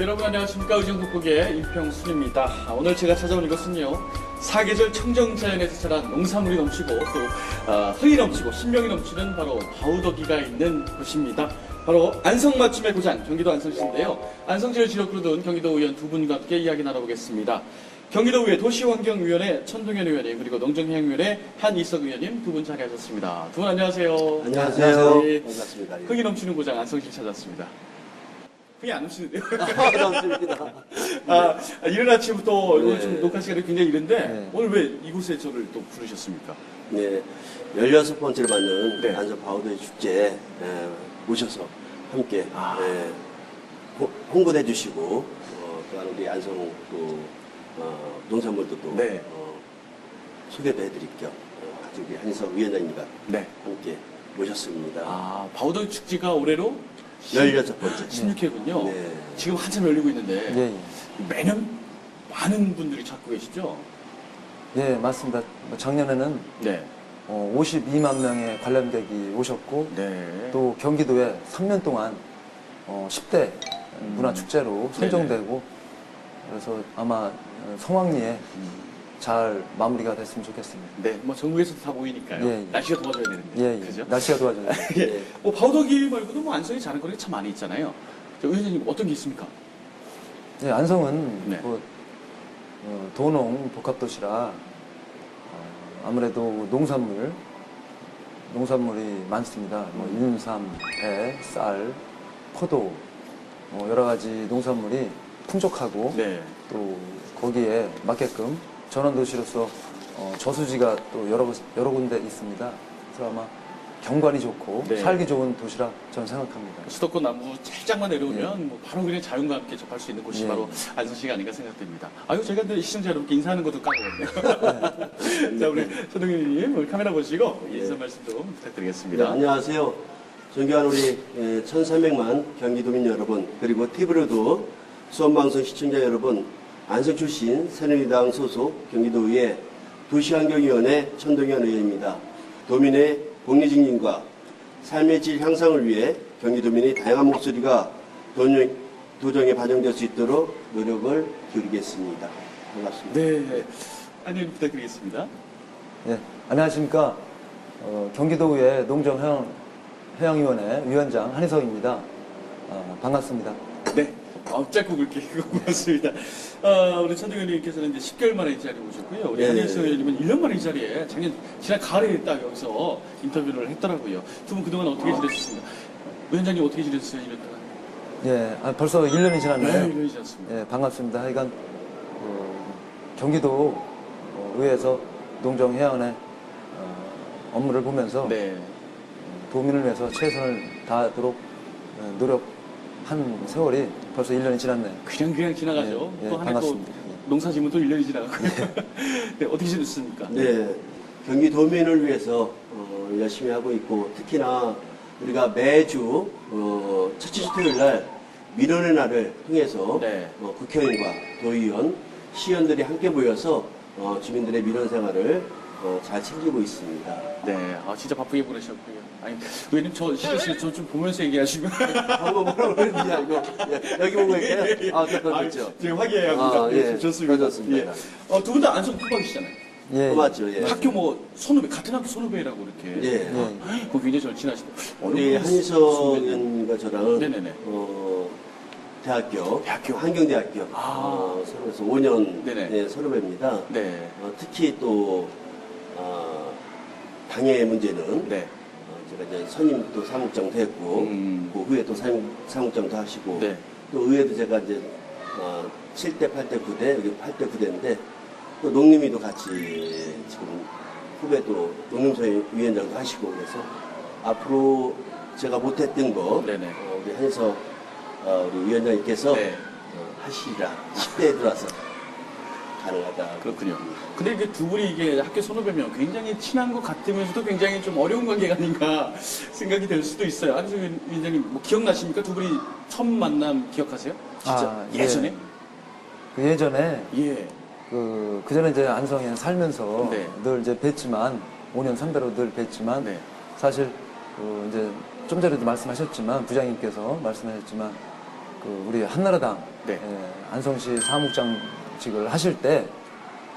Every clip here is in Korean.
여러분 안녕하십니까 의정복국의 임평순입니다. 아, 오늘 제가 찾아온 이곳은요 사계절 청정자연에서 자란 농산물이 넘치고 또 아, 흥이 넘치고 신명이 넘치는 바로 바우더기가 있는 곳입니다. 바로 안성맞춤의 고장 경기도 안성시인데요. 안성시를 지역으로 둔 경기도 의원 두 분과 함께 이야기 나눠보겠습니다. 경기도 의회 도시환경위원회 천동현 의원님 그리고 농정행위원회 한이석 의원님 두 분 자리하셨습니다. 두 분 안녕하세요. 안녕하세요. 네. 반갑습니다. 예. 흥이 넘치는 고장 안성시 찾았습니다. 흥이 안 넘치는데요. 반갑습니다. 아, 이른 아침부터 오늘 네. 좀 녹화 시간이 굉장히 이른데 네. 오늘 왜 이곳에 저를 또 부르셨습니까? 네, 16번째를 맞는 네. 안성 바우더의 축제에 에, 모셔서 함께 아. 에, 호- 홍보도 해주시고 어, 또한 우리 안성 또 어, 농산물도 또 네. 어, 소개도 해드릴 겸 어, 아주 우리 한석 위원장님과 네. 함께 모셨습니다. 아, 바우더 축제가 올해로 16번째. 16회군요. 네. 지금 한참 열리고 있는데 예, 예. 매년 많은 분들이 찾고 계시죠? 예, 맞습니다. 뭐 작년에는 네. 어, 52만 명의 관람객이 오셨고 네. 또 경기도에 3년 동안 어, 10대 음. 문화축제로 선정되고 그래서 아마 어, 성황리에 잘 마무리가 됐으면 좋겠습니다. 네, 뭐 전국에서도 다 보이니까요. 예, 예. 날씨가 도와줘야 되는데. 예, 예. 그죠? 날씨가 도와줘요. 예. 뭐 바우더기 말고도 뭐 안성에 자랑거리가 참 많이 있잖아요. 저 의원님 어떤 게 있습니까? 예, 안성은 네. 뭐, 어, 도농 복합도시라 어, 아무래도 농산물 농산물이 많습니다. 뭐 인삼, 배, 쌀, 포도 뭐 여러 가지 농산물이 풍족하고 네. 또 거기에 맞게끔 전원도시로서 어, 저수지가 또 여러, 곳- 여러 군데 있습니다. 그래서 아마 경관이 좋고 네. 살기 좋은 도시라 저는 생각합니다. 수도권 남부 살짝만 내려오면 뭐 바로 그냥 자연과 함께 접할 수 있는 곳이 예. 바로 안성시가 아닌가 생각됩니다. 아유 제가 근데 시청자 여러분께 인사하는 것도 까먹었네요. 자 우리 서동현님 우리 카메라 보시고 예. 인사 말씀 좀 네, 부탁드리겠습니다. 안녕하세요. 존경하는 우리 1300만 경기도민 여러분 그리고 TV로도 수원방송 시청자 여러분 안성 출신 새누리당 소속 경기도의회 도시환경위원회 천동현 의원입니다. 도민의 복리증진과 삶의 질 향상을 위해 경기도민의 다양한 목소리가 도정, 도정에 반영될 수 있도록 노력을 기울이겠습니다. 반갑습니다. 네, 안녕 부탁드리겠습니다. 예, 안녕하십니까. 어, 경기도의회 농정해양위원회 위원장 한희석입니다. 어, 반갑습니다. 네, 어, 짧고 굵게 고맙습니다. 아, 우리 천동현님께서는 이제 10개월 만에 이 자리에 오셨고요. 우리 네. 한일성 의원님은 1년 만에 이 자리에 작년 지난 가을에 딱 여기서 인터뷰를 했더라고요. 두 분 그동안 어떻게 지내셨습니까? 위원장님 어떻게 지내셨어요? 동안? 예, 아, 벌써 1년이 네, 지났네요. 1년이 지났습니다. 예, 반갑습니다. 하여간 어, 경기도 어, 의회에서 농정해양원의 어, 업무를 보면서 네. 어, 도민을 위해서 최선을 다하도록 어, 노력 한 세월이 벌써 1년이 지났네요. 그냥 그냥 지나가죠. 예, 예, 또 하나 또 반갑습니다. 농사 지면 또 1년이 지나가고요. 네, 어떻게 지냈습니까? 네, 경기도민을 위해서 어, 열심히 하고 있고 특히나 우리가 매주 어, 첫째 주 토요일 날 민원의 날을 통해서 네. 어, 국회의원과 도의원, 시의원들이 함께 모여서 어, 주민들의 민원 생활을 어, 잘 챙기고 있습니다. 네, 아, 진짜 바쁘게 보내셨고요. 아니, 의원님 저 실례시면 저좀 보면서 얘기하시면. 방금 뭐라고 그랬는지 알고 예, 여기 보고 있게요. 아, 네, 그렇죠. 지금 화기애애 합니다. 아, 예, 예, 좋습니다. 좋습니다. 예. 어, 두 분 다 안성 후방이시잖아요. 예, 어, 맞죠, 예. 학교 뭐 선후배, 같은 학교 선후배라고 이렇게. 예. 예. 그 굉장히 절친하시고. 우리 한희석 의원님과 저랑은 네네네. 어, 대학교, 대학교. 한경대학교 아. 어, 서울에서 5년 네네. 네, 선후배입니다. 네. 어, 특히 또 어, 방해 문제는 네. 어, 제가 이제 선임 또 사무장도 했고 음. 그 후에 또 사무, 사무장도 하시고 네. 또 의회도 제가 이제 어, 7대, 8대, 9대 여기 8대, 9대인데 또 농림위도 같이 지금 후배도 농림소 위원장도 하시고 그래서 앞으로 제가 못했던 거 네네. 어, 우리 한석 어, 우리 위원장님께서 네. 어, 하시라 10대에 들어와서 가능하다. 그렇군요. 근데 이게 두 분이 이게 학교 선후배면 굉장히 친한 것 같으면서도 굉장히 좀 어려운 관계가 아닌가 생각이 될 수도 있어요. 안승현 위원장님 뭐 기억나십니까? 두 분이 처음 만남 기억하세요? 진짜 아, 예. 예전에? 그 예전에 예. 그, 그 전에 이제 안성에 살면서 네. 늘 이제 뵀지만, 5년 선배로 늘 뵀지만, 네. 사실, 그 이제 좀 전에도 말씀하셨지만, 부장님께서 말씀하셨지만, 그 우리 한나라당 네. 예, 안성시 사무장 직을 하실 때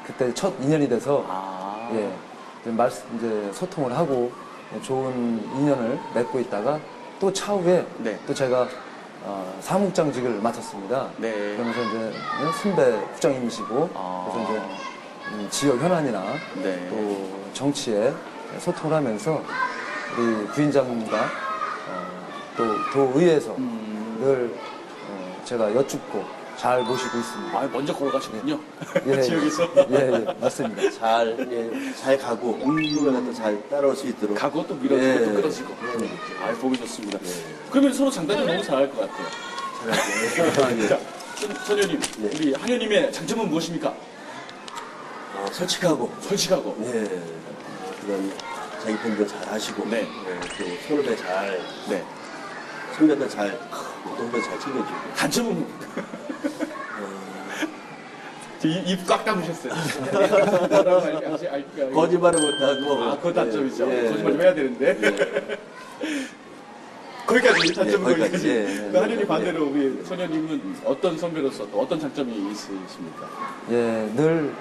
그때 첫 인연이 돼서 아. 예, 이제 말씀 이제 소통을 하고 좋은 인연을 맺고 있다가 또 차후에 네. 또 제가 어, 사무장직을 맡았습니다. 네. 그러면서 이제 선배 국장님이시고 아. 그래서 이제 음, 지역 현안이나 네. 또 정치에 소통을 하면서 우리 부인장님과 어, 또 도의회에서 음. 늘 어, 제가 여쭙고 잘 모시고 있습니다. 아, 먼저 걸어가셨군요. 예, 지역에서. 예, 예, 맞습니다. 잘, 예, 잘 가고 후배가 또잘 따라올 수 있도록 가고 또 밀어주고 예. 또 끌어지고. 아, 보기 좋습니다. 네. 그러면 서로 장단점 너무 잘할 것 같아요. 잘하고 자, 선- 선녀님, 네. 우리 한여님의 장점은 무엇입니까? 어, 솔직하고 솔직하고. 예, 그런 자기 본분 잘 하시고 네. 예, 또 선후배 잘 네. 선배들 잘 후배 잘 챙겨주고 단점은 입꽉 다무셨어요. 거짓말을 못하고 아, 그거 단점이죠. 예, 예. 거짓말 좀 해야 되는데. 거기까지 단점은 네, 거기까지. 예. 그 한현이 반대로 우리 소녀님은 어떤 선배로서 또 어떤 장점이 있으십니까? 예, 늘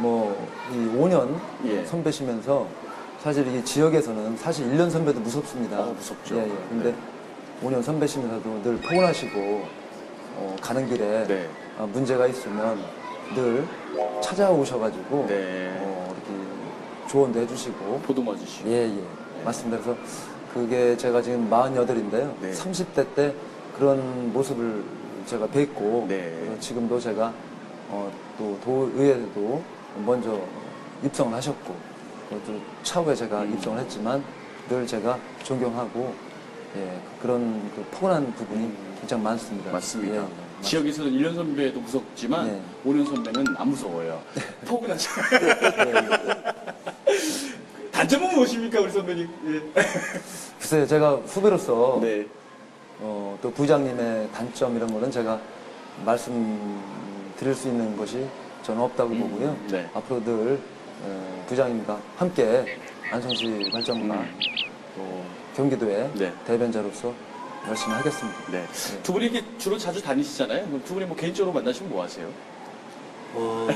뭐 이 5년 예. 선배시면서 사실 이 지역에서는 사실 1년 선배도 무섭습니다. 어, 무섭죠. 예, 예. 근데 5년 선배시면서도 늘 포근하시고 어, 가는 길에 네. 아, 문제가 있으면 늘 찾아오셔가지고 네. 어, 이렇게 조언도 해주시고 보듬어 주시고. 예, 예. 맞습니다. 그래서 그게 제가 지금 48인데요. 네. 30대 때 그런 모습을 제가 뵙고 네. 그래서 지금도 제가 어, 또 도의회도 먼저 입성을 하셨고 또 차후에 제가 음. 입성을 했지만 늘 제가 존경하고 예, 그런 그 포근한 부분이 굉장히 많습니다. 맞습니다. 예, 예. 지역에서는 1년 선배도 무섭지만 네. 5년 선배는 안 무서워요. 포근하죠. 단점은 무엇입니까, 우리 선배님? 예. 글쎄요, 제가 후배로서 네. 어, 또 부장님의 단점 이런 거는 제가 말씀드릴 수 있는 것이 저는 없다고 음, 보고요. 네. 앞으로 늘 어, 부장님과 함께 안성시 발전과 음. 또 경기도의 네. 대변자로서 열심히 하겠습니다. 네. 두 분이 이렇게 주로 자주 다니시잖아요. 그럼 두 분이 뭐 개인적으로 만나시면 뭐 하세요? 어,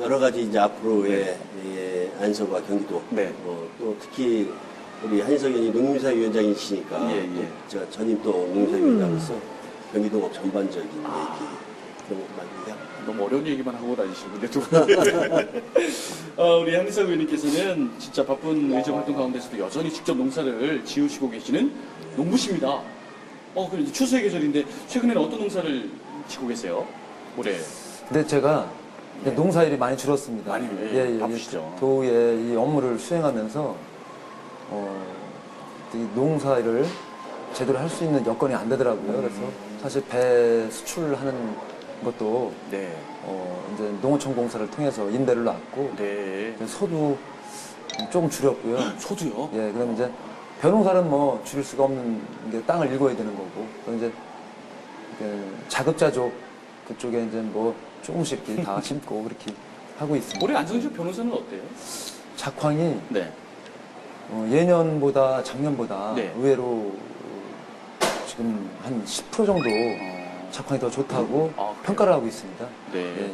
여러 가지 이제 앞으로의 예, 안성과 경기도 네. 어, 또 특히 우리 한석 의원이 농림사위원장이시니까 예, 예. 저 전임 또 농림사위원장으로서 경기도업 전반적인 얘기 그런 것도 많이. 너무 어려운 얘기만 하고 다니시는데 두 분. 어, 우리 한기석 의원님께서는 진짜 바쁜 의정 활동 가운데서도 여전히 직접 농사를 지으시고 계시는 농부십니다. 어, 그럼 이제 추수의 계절인데 최근에는 어떤 농사를 짓고 계세요? 올해. 근데 제가 이제 네. 농사일이 많이 줄었습니다. 많이, 예, 바쁘시죠. 도의 이 업무를 수행하면서 어, 이 농사일을 제대로 할 수 있는 여건이 안 되더라고요. 그래서 사실 배 수출하는 것도 네. 어, 이제 농어촌 공사를 통해서 임대를 놨고 네. 소도 조금 줄였고요. 소도요? 예, 그럼 이제 벼농사는 뭐 줄일 수가 없는 게 땅을 읽어야 되는 거고, 그럼 이제 그 자급자족 그쪽에 이제 뭐 조금씩 다 심고 그렇게 하고 있습니다. 올해 안성주 변호사는 어때요? 작황이 네. 어, 예년보다 작년보다 네. 의외로 지금 한 10% 정도 어, 작황이 더 좋다고 아? 평가를 하고 있습니다. 네. 예, 예.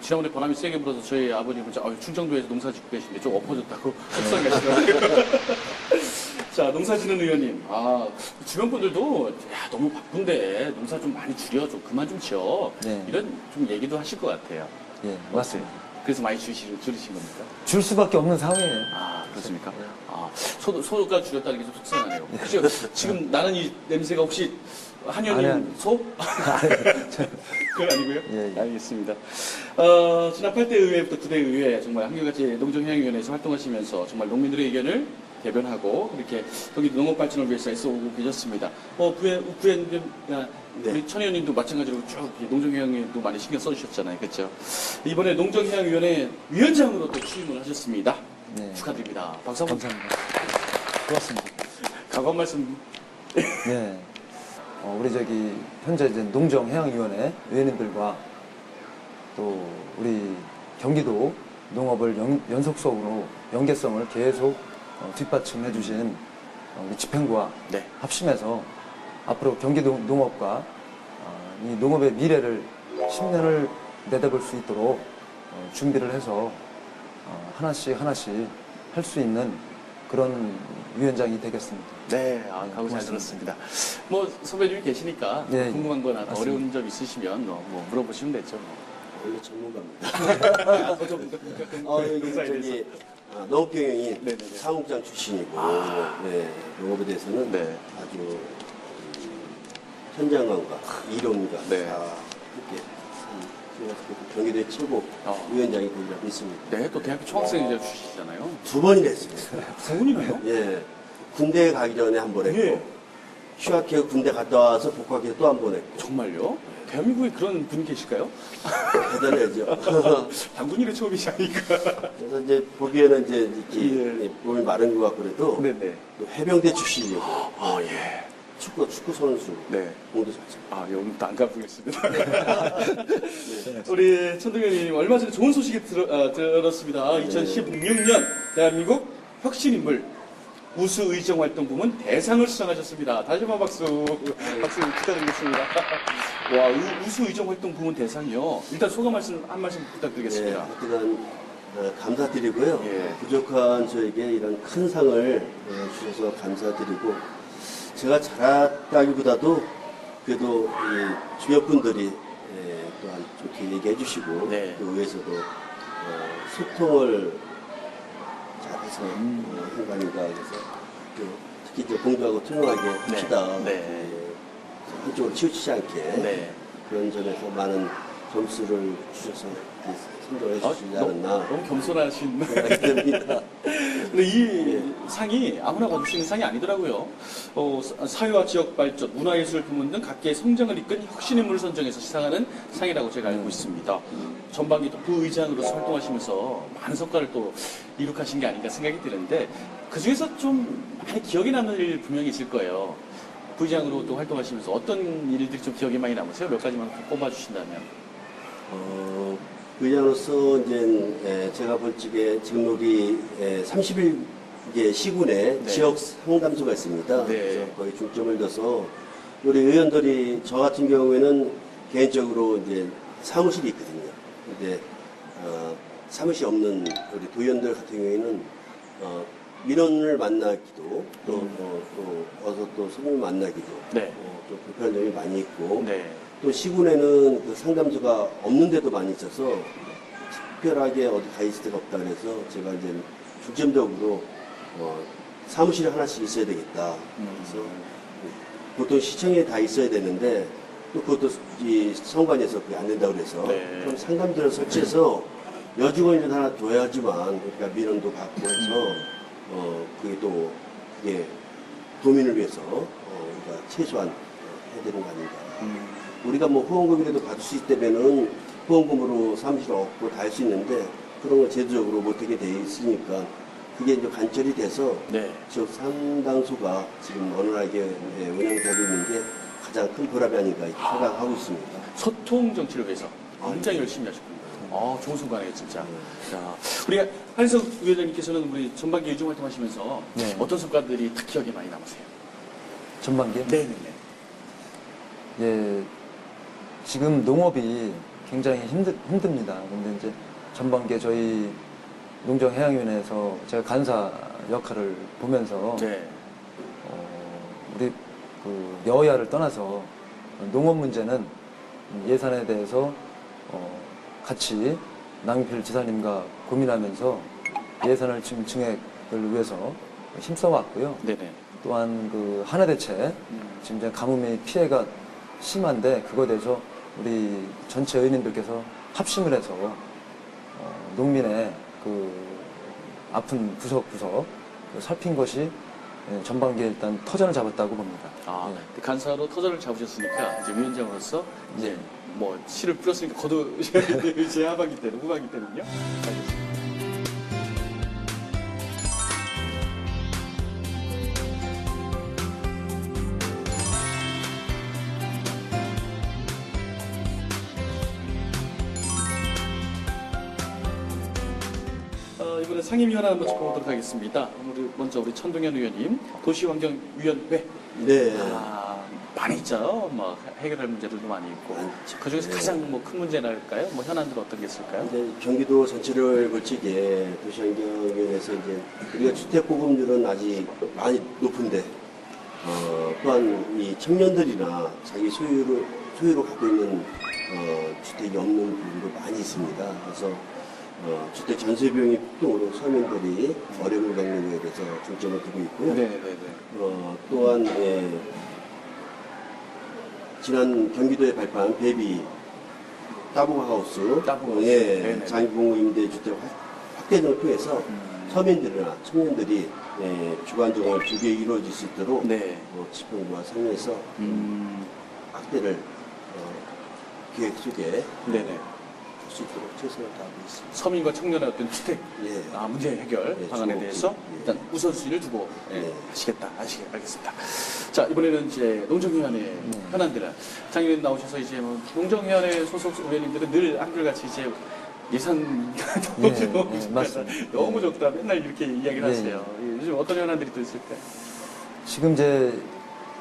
지난번에 바람이 세게 불어서 저희 아버님은 저, 아유, 충청도에서 농사 짓고 계신데 좀 엎어졌다고 속상해하시더라고요. 자, 농사 짓는 의원님. 아, 주변 분들도, 야, 너무 바쁜데, 농사 좀 많이 줄여, 좀 그만 좀 지어. 네. 이런 좀 얘기도 하실 것 같아요. 예, 맞습니다. 어때요? 그래서 많이 줄이시, 줄이신 겁니까? 줄 수밖에 없는 상황이에요. 아, 그렇습니까? 네. 아, 소, 소가 줄였다는 게 좀 속상하네요. 혹시 지금 나는 이 냄새가 혹시 한현님. 소? 그건 아니고요? 예, 예. 알겠습니다. 어, 지난 8대 의회부터 9대 의회 정말 한결같이 농정해양위원회에서 활동하시면서 정말 농민들의 의견을 대변하고 이렇게 경기도 농업 발전을 위해서 애써오고 계셨습니다. 어, 부회, 부회님, 아, 네. 우리 천 의원님도 마찬가지로 쭉 농정해양위도 많이 신경 써주셨잖아요. 그렇죠? 이번에 농정해양위원회 위원장으로 또 취임을 하셨습니다. 네. 축하드립니다. 박수 한번 감사합니다. 고맙습니다. 각오 한 말씀. 네. 어, 우리 저기 현재 이제 농정해양위원회 의원님들과 또 우리 경기도 농업을 연, 연속성으로 연계성을 계속 어, 뒷받침해 주신 어, 우리 집행부와 네. 합심해서 앞으로 경기도 농업과 어, 이 농업의 미래를 10년을 내다볼 수 있도록 어, 준비를 해서 어, 하나씩 하나씩 할 수 있는 그런 위원장이 되겠습니다. 네, 아, 각오 잘. 들었습니다. 뭐 선배님이 계시니까 네, 궁금한 거나 맞습니다. 어려운 점 있으시면 뭐, 뭐 물어보시면 되죠. 뭐. 원래 전문가입니다. 더 좀- 어, 여기 농사에 저기. 아, 농업경영인 네네네. 사무장 출신이고 네, 농업에 대해서는 네. 아주 음, 현장감과 이론과 네. 다 이렇게 그 경기도의 최고 어. 위원장이 되리라고 믿습니다. 네, 또 대학교 총학생 이제 출신이잖아요. 두 번이나 했어요. 두 분이나요? 예. 군대 가기 전에 한 번 했고 예. 휴학해 군대 갔다 와서 복학해서 또 한 번 했고 정말요? 대한민국에 그런 분이 계실까요? 대단하죠. 당군일의 처음이지 않을까? 그래서 이제 보기에는 이제 이렇게 예. 몸이 마른 것 같고 그래도 네네. 또 해병대 출신이고 아, 예. 축구 축구 선수 네. 공도 잘 쳐. 아, 영웅도 안 갚으겠습니다. 우리 천동현님 얼마 전에 좋은 소식이 들어, 아, 들었습니다. 2016년 대한민국 혁신인물 우수 의정 활동 부문 대상을 수상하셨습니다. 다시 한번 박수, 박수 축하드리겠습니다. 와, 우- 우수 의정 활동 부문 대상이요. 일단 소감 말씀 한 말씀 예, 부탁드리겠습니다. 하여튼 어, 감사드리고요. 예. 부족한 저에게 이런 큰 상을 어, 주셔서 감사드리고 제가 잘했다기보다도 그래도 이 주변 분들이 예, 또한 좋게 얘기해 주시고 네. 그 위해서도 어, 소통을 잘해서 음. 어, 한거 아닌가 그래서 그 특히 이제 공정하고 투명하게 합시다. 네. 예, 한쪽으로 치우치지 않게 네. 그런 점에서 많은 점수를 주셔서 이렇게 선정해 아, 주시지 너무, 않았나 너무 겸손하신. 생각이 듭니다. 근데 이 상이 아무나 받을 수 있는 상이 아니더라고요. 어, 사- 사회와 지역 발전, 문화예술 부문 등 각계의 성장을 이끈 혁신인물을 선정해서 시상하는 상이라고 제가 알고 있습니다. 전반기 또 부의장으로서 활동하시면서 많은 성과를 또 이룩하신 게 아닌가 생각이 드는데 그 중에서 좀 많이 기억에 남는 일 분명히 있을 거예요. 부의장으로 또 활동하시면서 어떤 일들이 좀 기억에 많이 남으세요? 몇 가지만 꼽아주신다면. 어, 의장으로서 이제 에, 제가 볼 적에 지금 우리 31개 시군에 네. 지역 상담소가 있습니다. 네. 그래서 거기 중점을 둬서 우리 의원들이 저 같은 경우에는 개인적으로 이제 사무실이 있거든요. 근데 어, 사무실 없는 우리 도의원들 같은 경우에는 어, 민원을 만나기도 또, 어, 또 어서 또 손님을 만나기도 네. 어, 좀 불편한 점이 많이 있고 네. 또 시군에는 그 상담소가 없는 데도 많이 있어서 특별하게 어디 가 있을 데가 없다 그래서 제가 이제 중점적으로 어, 사무실이 하나씩 있어야 되겠다. 그래서 보통 시청에 다 있어야 되는데 또 그것도 이 성관에서 그게 안 된다고 그래서 네. 그럼 상담소를 설치해서 여직원을 하나 둬야지만 그러니까 민원도 받고 해서 어 그게 또 그게 도민을 위해서 어 우리가 최소한 어, 해야 되는 거 아닌가. 음, 우리가 뭐 후원금이라도 받을 수 있다면은 후원금으로 사무실 얻고 다 할 수 있는데 그런 거 제도적으로 못하게 돼 있으니까 그게 이제 관철이 돼서 네. 지역 상당수가 지금 원활하게 예, 운영되고 있는 게 가장 큰 보람이 아닌가 이렇게 생각하고 있습니다. 소통 정치를 위해서 아, 굉장히 네. 열심히 하셨군요. 아, 좋은 순간이에요, 진짜. 자, 우리 한석 위원장님께서는 우리 전반기 유중 활동하시면서 네. 어떤 성과들이 특 기억에 많이 남으세요? 전반기에 네네네. 예, 지금 농업이 굉장히 힘들, 힘듭니다. 근데 이제 전반기에 저희 농정해양위원회에서 제가 간사 역할을 보면서 네. 어, 우리 그 여야를 떠나서 농업 문제는 예산에 대해서 어, 같이 낭필 지사님과 고민하면서 예산을 지금 증액을 위해서 힘써왔고요. 네네. 또한 그 한해 대책 음. 지금 이제 가뭄의 피해가 심한데 그거에 대해서 우리 전체 의원님들께서 합심을 해서 어, 농민의 그 아픈 구석구석 그 살핀 것이 예, 전반기에 일단 터전을 잡았다고 봅니다. 아, 예. 간사로 터전을 잡으셨으니까 이제 위원장으로서 이제 네. 뭐 씨를 뿌렸으니까 거두 이제 하반기 때는 후반기 때는요. 알겠습니다. 상임위 하나 한번 짚어보도록 하겠습니다. 우리 먼저 우리 천동현 의원님 도시환경위원회 네. 아, 많이 있죠. 뭐 해결할 문제들도 많이 있고. 많죠. 그 중에서 네. 가장 뭐 큰 문제랄까요? 뭐 현안들 어떤 게 있을까요? 이제 경기도 전체를 걸치게 도시환경위원회에서 이제 우리가 주택 보급률은 아직 많이 높은데 어, 또한 이 청년들이나 자기 소유로 소유로 갖고 있는 어, 주택이 없는 부분도 많이 있습니다. 그래서 어, 주택 전세 비용이 서민들이 어려움을 겪는 것에 대해서 중점을 두고 있고요. 네네네. 어, 또한 예, 지난 경기도에 발표한 베비 따봉 하우스, 따봉. 예, 네네. 장기공급 임대주택 확- 확대 등을 통해서 음. 서민들이나 청년들이 예, 주관적으로 주게 이루어질 수 있도록 네. 어, 집행부와 상의해서 음, 확대를 어, 계획 속에 할 네네. 수 있도록 최선을 다하고 있습니다. 서민과 청년의 어떤 주택 예. 아, 문제 해결 네, 방안에 대해서 예. 일단 우선순위를 두고 예, 네. 하시겠다. 하시겠 알겠습니다. 자, 이번에는 이제 농정위원회 네. 현안들. 장의원 나오셔서 이제 뭐 농정위원회 소속 의원님들은 늘 한결같이 이제 예산 예, 좀 예, 맞습니다. 너무 예. 적다 맨날 이렇게 이야기를 예, 하세요. 예, 요즘 어떤 현안들이 또 있을까요? 지금 이제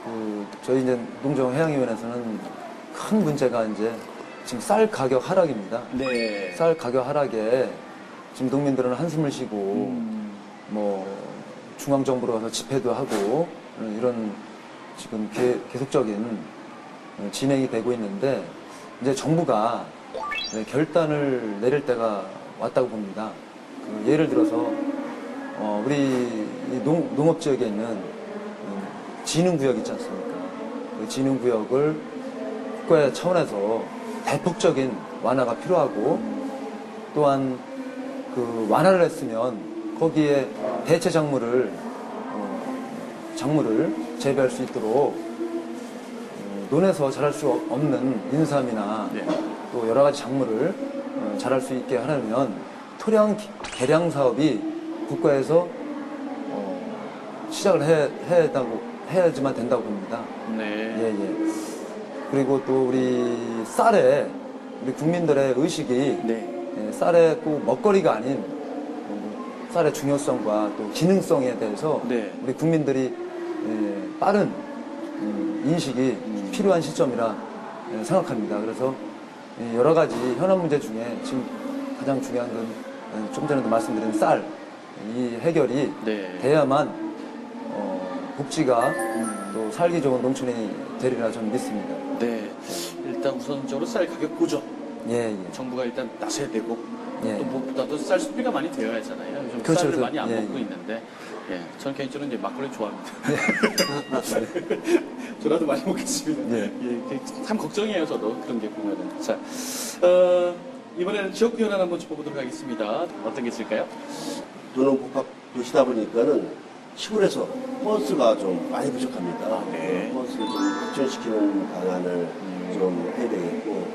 그 저희 이제 농정 해양위원회에서는 큰 문제가 이제 지금 쌀 가격 하락입니다. 네. 쌀 가격 하락에 지금 농민들은 한숨을 쉬고 음, 뭐 중앙 정부로 가서 집회도 하고 이런 지금 계, 계속적인 진행이 되고 있는데 이제 정부가 네, 결단을 내릴 때가 왔다고 봅니다. 그 예를 들어서 어, 우리 이 농, 농업 지역에 있는 음, 진흥구역 있지 않습니까? 그 진흥구역을 국가 차원에서 대폭적인 완화가 필요하고 또한 그 완화를 했으면 거기에 대체 작물을 어, 작물을 재배할 수 있도록 어, 논에서 자랄 수 없는 인삼이나 네. 또 여러 가지 작물을 어, 자랄 수 있게 하려면 토량 기- 개량 사업이 국가에서 어, 시작을 해, 해야 다고 해야지만 된다고 봅니다. 네. 예, 예. 그리고 또 우리 쌀에 우리 국민들의 의식이 네. 예, 쌀의 꼭 먹거리가 아닌 어, 쌀의 중요성과 또 기능성에 대해서 네. 우리 국민들이 예, 빠른 음, 인식이 필요한 시점이라 예, 생각합니다. 그래서 이 여러 가지 현안 문제 중에 지금 가장 중요한 건 어, 좀 전에도 말씀드린 쌀 이 해결이 네. 돼야만 어, 복지가 또 살기 좋은 농촌이 되리라 저는 믿습니다. 네. 일단 우선적으로 쌀 가격 고정. 예, 예. 정부가 일단 나서야 되고 예. 또 무엇보다도 쌀 소비가 많이 되어야 하잖아요. 요즘 그렇죠, 쌀을 그렇죠. 많이 안 예, 먹고 예. 있는데, 예, 저는 개인적으로 이제 막걸리 좋아합니다. 저라도 많이 먹겠습니다. 예. 예, 참 걱정이에요, 저도 그런 게 보면은. 자, 어, 이번에는 지역구 현안 한번 짚어보도록 하겠습니다. 어떤 게 있을까요? 도농 복합 도시다 보니까는 시골에서 버스가 좀 많이 부족합니다. 아, 네. 버스를 좀 확충시키는 방안을 좀 해야 되겠고,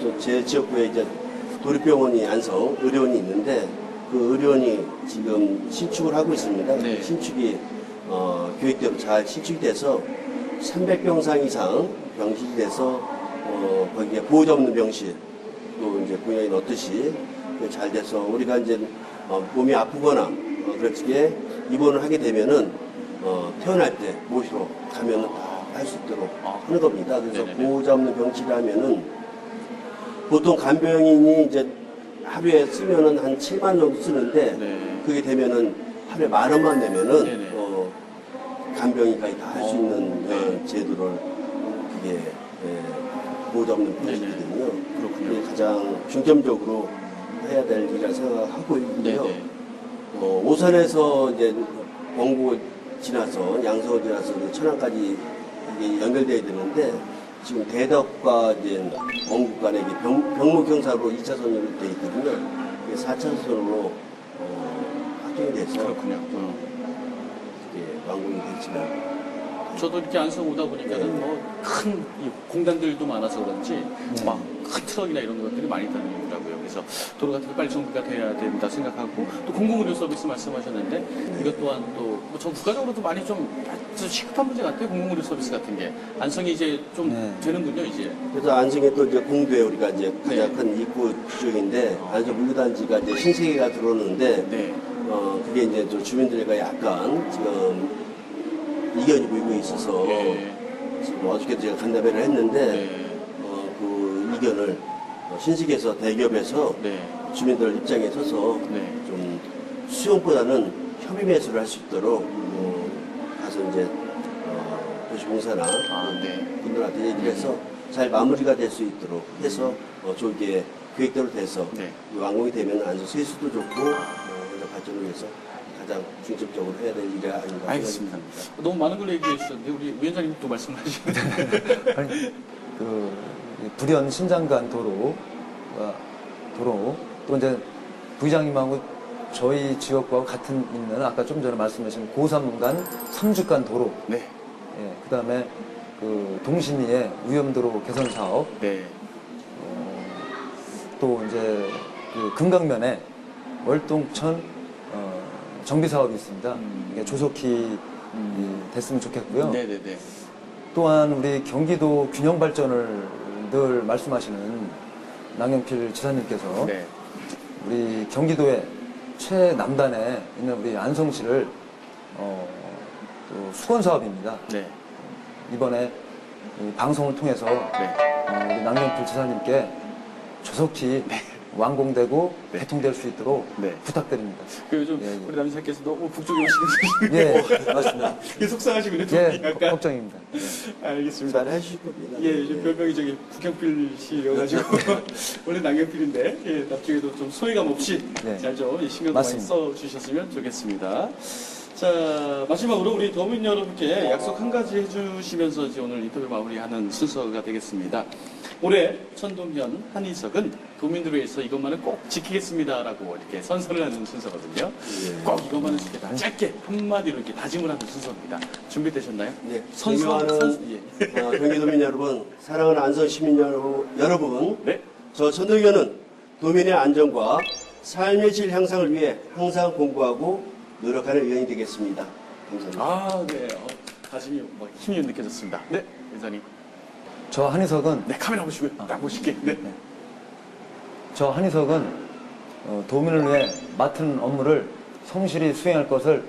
또 제 지역구에 이제 도립병원이 안성 의료원이 있는데 그 의료원이 지금 신축을 하고 있습니다. 네. 신축이 어, 계획대로 잘 신축이 돼서 300병상 이상 병실이 돼서 어, 거기에 보호자 없는 병실 또 이제 본연이 넣듯이 잘 돼서 우리가 이제 어, 몸이 아프거나 어, 그렇게 입원을 하게 되면은 어, 태어날 때 모시러 가면은 다 할 수 있도록 아, 하는 겁니다. 그래서 네네네. 보호자 없는 병실이라면은 보통 간병인이 이제 하루에 쓰면은 한 7만 원 정도 쓰는데 네. 그게 되면은 하루에 만 원만 내면은 네네. 어, 간병인까지 다 할수 어, 있는 네. 어, 제도를 그게 예, 보호자 없는 병실이거든요. 그렇군요. 그게 가장 중점적으로 해야 될 일이라 생각하고 있고요. 네네. 어, 오산에서 이제 원고 지나서 양서 지나서 천안까지 이게 연결돼야 되는데 지금 대덕과 이제 원국 간에 병, 병목경사로 2차선으로 돼 있거든요. 이게 4차선으로 어, 확정이 돼서 그렇군요. 어. 이게 완공이 됐지만 저도 이렇게 안성 오다 보니까는 네. 뭐큰 공단들도 많아서 그런지 막 큰 트럭이나 이런 것들이 많이 다니더라고요. 그래서 도로 같은 게 빨리 정비가 돼야 된다 생각하고 또 공공의료 서비스 말씀하셨는데 이것 또한 또 전 국가적으로도 많이 좀 시급한 문제 같아요. 공공의료 서비스 같은 게 안성이 이제 좀 네. 되는군요 이제. 그래서 안성에 또 이제 공도에 우리가 이제 가장 네. 큰 입구 지역인데 안성 물류단지가 이제 신세계가 들어오는데 네. 어, 그게 이제 좀 주민들과 약간 지금 이견이 보이고 있어서 예. 뭐 어저께 제가 간담회를 했는데 네. 어, 그 의견을 어, 신식에서 대기업에서 네. 주민들 입장에 서서 네. 좀 수용보다는 협의 매수를 할 수 있도록 어, 가서 이제 어, 도시공사나 아, 네. 분들한테 얘기를 해서 잘 마무리가 될 수 있도록 해서 어, 저기에 계획대로 돼서 네. 완공이 되면 안서 세수도 좋고 어, 발전을 위해서 가장 중점적으로 해야 될 일이 아닌가 알겠습니다. 너무 많은 걸 얘기해 주셨는데 우리 위원장님 또 말씀하시는데. 아니, 그 불현 신장간 도로 가 도로 또 이제 부의장님하고 저희 지역과 같은 있는 아까 좀 전에 말씀하신 고산문간 삼주간 도로 네. 예, 그다음에 그 동신리의 위험도로 개선 사업 네. 어, 또 이제 그 금강면에 월동천 어, 정비 사업이 있습니다. 음. 이게 조속히 음. 이, 됐으면 좋겠고요. 네네네. 또한 우리 경기도 균형 발전을 늘 말씀하시는 남경필 지사님께서 네. 우리 경기도의 최남단에 있는 우리 안성시를 어, 또 수건 사업입니다. 네. 이번에 이 방송을 통해서 네. 어, 우리 남경필 지사님께 조속히 완공되고 네. 개통될 수 있도록 네. 부탁드립니다. 그 요즘 예, 예. 우리 남사께서 너무 북쪽에 오시는 예, 맞습니다. 게 속상하시군요. 예, 예, 약간. 걱정입니다. 알겠습니다. 잘 하실 겁니다. 예, 요즘 별명이 저기 북경필 씨여가지고 원래 남경필인데 예, 나중에도 좀 소외감 없이 네. 잘좀 신경 많이. 써주셨으면 좋겠습니다. 자 마지막으로 우리 도민 여러분께 약속 한 가지 해주시면서 이제 오늘 인터뷰 마무리하는 순서가 되겠습니다. 올해 천동현 한희석은 도민들을 위해서 이것만은 꼭 지키겠습니다라고 이렇게 선선을 하는 순서거든요. 예. 꼭 이것만은 지키겠다. 짧게 한마디로 이렇게 다짐을 하는 순서입니다. 준비되셨나요? 네, 선수, 존경하는 선수, 예. 어, 경기도민 여러분, 사랑하는 안성 시민 여러분, 여러분, 네. 저 천동현은 도민의 안전과 삶의 질 향상을 위해 항상 공부하고 노력하는 의원이 되겠습니다. 감사합니다. 아, 네. 어, 다짐이 뭐 힘이 느껴졌습니다. 네, 회장님. 저 한희석은 네, 카메라 보시고요. 딱 보실게. 네. 저 한희석은 어, 도민을 위해 맡은 업무를 성실히 수행할 것을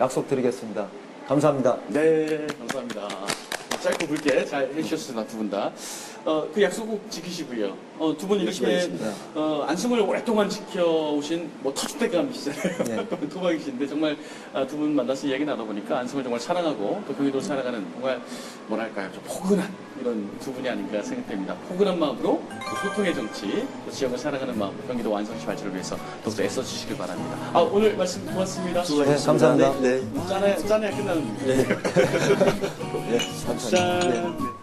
약속드리겠습니다. 감사합니다. 네, 감사합니다. 짧고 굵게 잘 해주셨습니다, 두 분 다. 어, 그 약속 꼭 지키시고요. 어, 두 분 이렇게. 어, 안승을 오랫동안 지켜오신, 뭐, 터줏대감이시잖아요. 토박이신데, 정말, 아, 두분 만나서 이야기 나눠보니까 안승을 정말 사랑하고, 또 경기도를 살아가는, 정말, 뭐랄까요, 좀 포근한, 이런 두 분이 아닌가 생각됩니다. 포근한 마음으로, 또 소통의 정치, 또 지역을 살아가는 마음, 경기도 완성시 발전을 위해서 더욱더 애써주시길 바랍니다. 아, 오늘 말씀 고맙습니다. 네, 감사합니다. 네, 네. 짠해, 짠해야 끝나는. 네. 네, 감사합니다. 짠. 네.